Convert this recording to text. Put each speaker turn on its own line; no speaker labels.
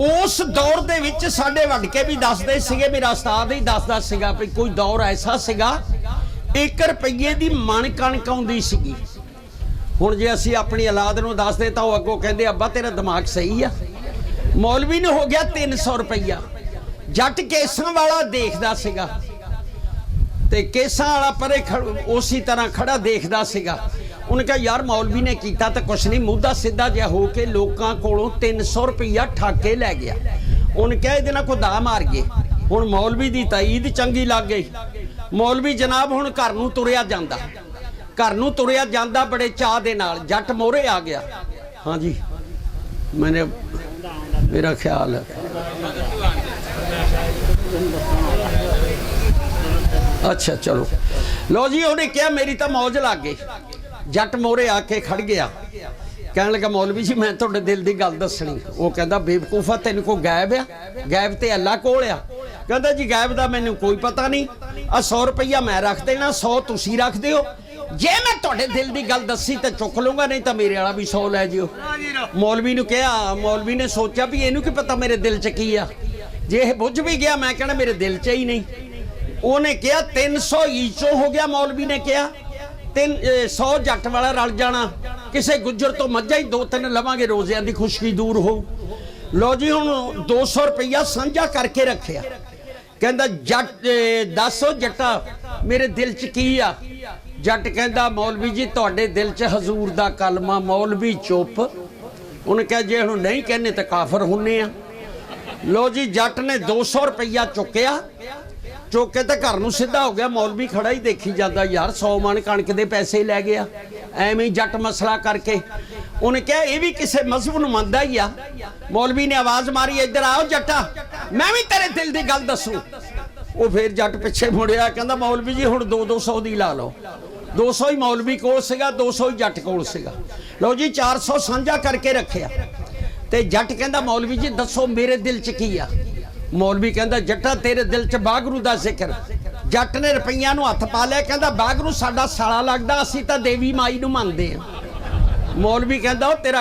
ਉਸ ਦੌਰ ਦੇ ਵਿੱਚ ਸਾਡੇ ਵੱਡ ਕੇ ਵੀ ਦੱਸਦੇ ਸੀਗੇ ਮੇਰਾ ਉਸਤਾਦ ਹੀ ਦੱਸਦਾ ਸੀਗਾ ਵੀ ਕੋਈ ਦੌਰ ਐਸਾ ਸੀਗਾ 1 ਰੁਪਏ ਦੀ ਮਣ ਕਣਕ ਆਉਂਦੀ ਸੀਗੀ। ਹੁਣ ਜੇ ਅਸੀਂ ਆਪਣੀ ਔਲਾਦ ਨੂੰ ਦੱਸਦੇ ਤਾਂ ਉਹ ਅੱਗੋਂ ਕਹਿੰਦੇ, ਅੱਬਾ, ਤੇਰਾ ਦਿਮਾਗ ਸਹੀ ਆ। ਮੌਲਵੀ ਨੂੰ ਹੋ ਗਿਆ 300 ਰੁਪਈਆ। ਜੱਟ ਕੇਸਾਂ ਵਾਲਾ ਦੇਖਦਾ ਸੀਗਾ। ਤੇ ਕੇਸਾਂ ਵਾਲਾ ਪਰੇ ਖੜ- ਉਸੇ ਤਰ੍ਹਾਂ ਖੜਾ ਦੇਖਦਾ ਸੀਗਾ। ਉਹਨੇ ਕਿਹਾ, ਯਾਰ, ਮੌਲਵੀ ਨੇ ਕੀਤਾ ਤਾਂ ਕੁਛ ਨਹੀਂ, ਮੁੱਦਾ ਸਿੱਧਾ ਜਿਹਾ ਹੋ ਕੇ ਲੋਕਾਂ ਕੋਲੋਂ 300 ਰੁਪਈਆ ਠੱਗ ਕੇ ਲੈ ਗਿਆ। ਉਹਨੇ ਕਿਹਾ, ਇਹਦੇ ਨਾਲ ਕੋਈ ਦਾ ਮਾਰ ਗਏ। ਹੁਣ ਮੌਲਵੀ ਦੀ ਤਾਈਦ ਚੰਗੀ ਲੱਗ ਗਈ। ਮੌਲਵੀ ਜਨਾਬ ਹੁਣ ਘਰ ਨੂੰ ਤੁਰਿਆ ਜਾਂਦਾ। ਘਰ ਨੂੰ ਤੁਰਿਆ ਜਾਂਦਾ ਬੜੇ ਚਾਹ ਦੇ ਨਾਲ, ਜੱਟ ਮੋਰੇ ਆ ਗਿਆ। ਹਾਂਜੀ। ਮੈਨੇ, ਮੇਰਾ ਖਿਆਲ ਹੈ। ਅੱਛਾ, ਚਲੋ। ਲੋ ਜੀ, ਉਹਨੇ ਕਿਹਾ, ਮੇਰੀ ਤਾਂ ਮੌਜ ਲੱਗ ਗਈ। ਜੱਟ ਮੋਰੇ ਆ ਕੇ ਖੜ ਗਿਆ। ਕਹਿਣ ਲੱਗਾ, ਮੌਲਵੀ ਜੀ, ਮੈਂ ਤੁਹਾਡੇ ਦਿਲ ਦੀ ਗੱਲ ਦੱਸਣੀ। ਉਹ ਕਹਿੰਦਾ, ਬੇਵਕੂਫਾ ਤੈਨੂੰ ਕੋ ਗਾਇਬ ਆ? ਗਾਇਬ ਤੇ ਅੱਲਾ ਕੋਲ ਆ। ਕਹਿੰਦਾ, ਜੀ, ਗਾਇਬ ਦਾ ਮੈਨੂੰ ਕੋਈ ਪਤਾ ਨਹੀਂ। ਆ 100 ਰੁਪਈਆ ਮੈਂ ਰੱਖ ਦੇਣਾ 100 ਤੁਸੀਂ ਰੱਖ ਦਿਓ। ਜੇ ਮੈਂ ਤੁਹਾਡੇ ਦਿਲ ਦੀ ਗੱਲ ਦੱਸੀ ਤਾਂ ਚੁੱਕ ਲੂੰਗਾ ਨਹੀਂ ਤਾਂ ਮੇਰੇ ਵਾਲਾ ਵੀ 100 ਲੈ ਜਿਓ। ਮੌਲਵੀ ਨੂੰ ਕਿਹਾ, ਮੌਲਵੀ ਨੇ ਸੋਚਿਆ ਵੀ ਇਹਨੂੰ ਕੀ ਪਤਾ ਮੇਰੇ ਦਿਲ 'ਚ ਕੀ ਆ। ਜੇ ਇਹ ਬੁੱਝ ਵੀ ਗਿਆ, ਮੈਂ ਕਹਿਣਾ ਮੇਰੇ ਦਿਲ 'ਚ ਹੀ ਨਹੀਂ। ਉਹਨੇ ਕਿਹਾ 300 ਈਚੋ ਹੋ ਗਿਆ, ਮੌਲਵੀ ਨੇ ਕਿਹਾ। ਤਿੰਨ 100 ਜੱਟ ਵਾਲਾ ਰਲ ਜਾਣਾ। ਕਿਸੇ ਗੁੱਜਰ ਤੋਂ ਮੱਝਾਂ ਹੀ ਦੋ ਤਿੰਨ ਲਵਾਂਗੇ, ਰੋਜ਼ਿਆਂ ਦੀ ਖੁਸ਼ਕੀ ਦੂਰ ਹੋਊ। ਲੋ ਜੀ, ਹੁਣ 200 ਰੁਪਈਆ ਸਾਂਝਾ ਕਰਕੇ ਰੱਖਿਆ। ਕਹਿੰਦਾ, ਜੱਟ ਇਹ ਦੱਸੋ ਜੱਟਾ, ਮੇਰੇ ਦਿਲ 'ਚ ਕੀ ਆ? ਜੱਟ ਕਹਿੰਦਾ, ਮੌਲਵੀ ਜੀ, ਤੁਹਾਡੇ ਦਿਲ 'ਚ ਹਜ਼ੂਰ ਦਾ ਕਲਮਾ, ਮੌਲਵੀ ਚੁੱਪ। ਉਹਨੇ ਕਿਹਾ, ਜੇ ਹੁਣ ਨਹੀਂ ਕਹਿੰਦੇ ਤਾਂ ਕਾਫਰ ਹੁੰਨੇ ਆ। ਲੋ ਜੀ, ਜੱਟ ਨੇ 200 ਰੁਪਈਆ ਚੁੱਕਿਆ। ਚੁੱਕ ਕੇ ਤੇ ਘਰ ਨੂੰ ਸਿੱਧਾ ਹੋ ਗਿਆ, ਮੌਲਵੀ ਖੜਾ ਹੀ ਦੇਖੀ ਜਾਂਦਾ ਯਾਰ 100 ਮਣ ਕਣਕ ਦੇ ਪੈਸੇ ਲੈ ਗਿਆ। ਐਵੇਂ ਹੀ ਜੱਟ ਮਸਲਾ ਕਰਕੇ। ਉਹਨੇ ਕਿਹਾ, ਇਹ ਵੀ ਕਿਸੇ ਮਜ਼ਹਬ ਨੂੰ ਮੰਨਦਾ ਹੀ ਆ। ਮੌਲਵੀ ਨੇ ਆਵਾਜ਼ ਮਾਰੀ, ਇੱਧਰ ਆਓ ਜੱਟਾ, ਮੈਂ ਵੀ ਤੇਰੇ ਦਿਲ ਦੀ ਗੱਲ ਦੱਸੂ। ਉਹ ਫੇਰ ਜੱਟ ਪਿੱਛੇ ਮੁੜਿਆ, ਕਹਿੰਦਾ, ਮੌਲਵੀ ਜੀ, ਹੁਣ 2 200 ਦੀ ਲਾ ਲਓ। 200 ਹੀ ਮੌਲਵੀ ਕੋਲ ਸੀਗਾ 200 ਹੀ ਜੱਟ ਕੋਲ ਸੀਗਾ। ਲਓ ਜੀ 400 ਸਾਂਝਾ ਕਰਕੇ ਰੱਖਿਆ। ਤੇ ਜੱਟ ਕਹਿੰਦਾ, ਮੌਲਵੀ ਜੀ, ਦੱਸੋ ਮੇਰੇ ਦਿਲ 'ਚ ਕੀ ਆ? ਮੌਲਵੀ ਕਹਿੰਦਾ, ਜੱਟਾ ਤੇਰੇ ਦਿਲ 'ਚ ਬਾਗਰੂ ਦਾ ਜ਼ਿਕਰ। ਜੱਟ ਨੇ ਰੁਪਈਆਂ ਨੂੰ ਹੱਥ ਪਾ ਲਿਆ, ਕਹਿੰਦਾ, ਬਾਗਰੂ ਸਾਡਾ ਸਾਲਾ ਲੱਗਦਾ, ਅਸੀਂ ਤਾਂ ਦੇਵੀ ਮਾਈ ਨੂੰ ਮੰਨਦੇ ਆ ਮੌਲਵੀ ਕਹਿੰਦਾ, ਉਹ ਤੇਰਾ